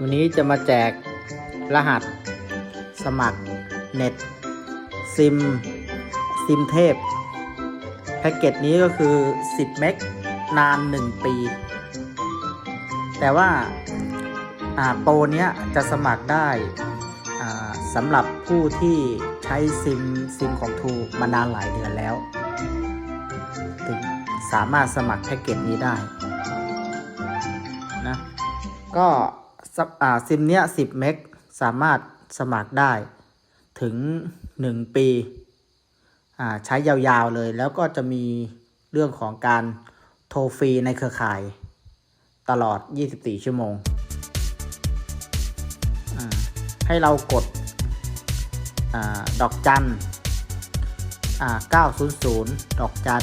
วันนี้จะมาแจกรหัสสมัครเน็ต ซิม ซิมเทพ แพ็กเกจนี้ก็คือ 10 เมกนาน 1 ปี แต่ว่าโปรเนี้ยจะสมัครได้สำหรับผู้ที่ใช้ซิม ซิมของทูมานานหลายเดือนแล้ว ถึงสามารถสมัครแพ็กเกจนี้ได้นะ ก็ซิมเนี้ย10เมกสามารถสมัครได้ถึง 1 ปีใช้ยาวๆเลย แล้วก็จะมีเรื่องของการโทรฟรีในเครือข่าย ตลอด 24 ชั่วโมง ให้เรากดอดอกจันอ่า900 ดอกจัน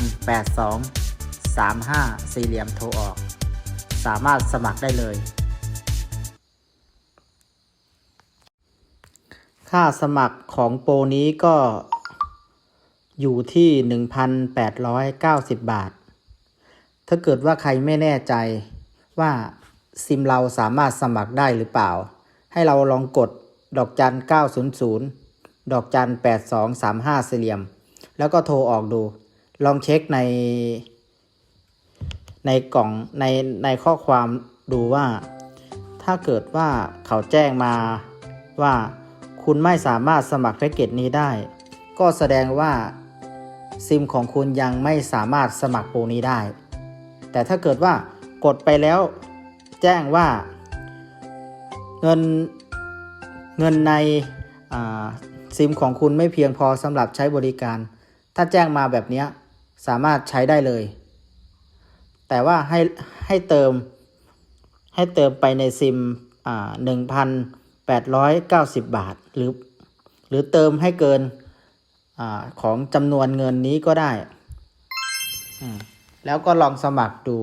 82 35 สี่เหลี่ยมโทรออก สามารถสมัครได้เลย ค่าสมัครของโปรนี้ก็อยู่ที่ 1,890 บาท ถ้าเกิดว่าใครไม่แน่ใจว่าซิมเราสามารถสมัครได้หรือเปล่า ให้เราลองกดดอกจัน 900 ดอกจัน 8235 สี่เหลี่ยม แล้วก็โทรออกดู ลองเช็คใน ในกล่องในในข้อความดูว่า ถ้าเกิดว่าเขาแจ้งมาว่า คุณไม่สามารถสมัครแพ็กเกจนี้ได้ ก็แสดงว่าซิมของคุณยังไม่สามารถสมัครโปรนี้ได้ แต่ถ้าเกิดว่ากดไปแล้วแจ้งว่าเงินเงินในซิมของคุณไม่เพียงพอสำหรับใช้บริการ ถ้าแจ้งมาแบบนี้สามารถใช้ได้เลย แต่ว่าให้ให้เติมให้เติมไปในซิมหนึ่งพัน แปดร้อยเก้าสิบบาท หรือ หรือเติมให้เกินอของจำนวนเงินนี้ก็ได้ แล้วก็ลองสมัครดู